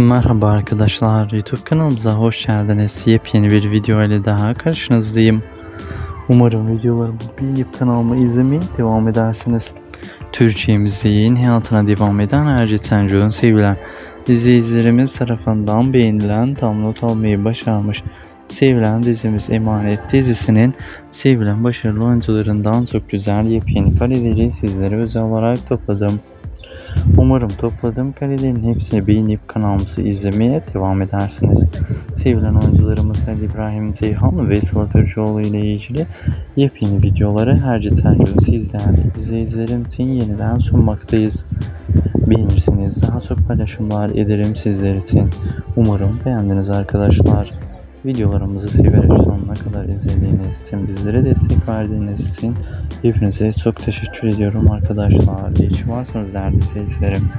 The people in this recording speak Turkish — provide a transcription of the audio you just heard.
Merhaba arkadaşlar, YouTube kanalımıza hoş geldiniz. Yepyeni bir video ile daha karşınızdayım. Umarım videolarımı beğenip kanalımı izlemeye devam edersiniz. Türkiye'mizde yayın hayatına devam eden Ercet Senco'nun sevilen izleyicilerimiz tarafından beğenilen tam not almayı başarmış. Sevilen dizimiz Emanet dizisinin sevilen başarılı oyuncularından çok güzel yepyeni kareleri sizlere özel olarak topladım. Umarım topladığım karelerin hepsini beğenip kanalımızı izlemeye devam edersiniz. Sevilen oyuncularımız Ali İbrahim Ceyhan ve Sıla Türkoğlu ile ilgili yepyeni videoları her Tencu sizden izleyicilerim için yeniden sunmaktayız. Beğenirsiniz daha çok paylaşımlar ederim sizler için. Umarım beğendiniz arkadaşlar. Videolarımızı severek sonuna kadar izlediğiniz için, bizlere destek verdiğiniz için hepinize çok teşekkür ediyorum arkadaşlar. İyi ki varsınız değerli izleyicilerim.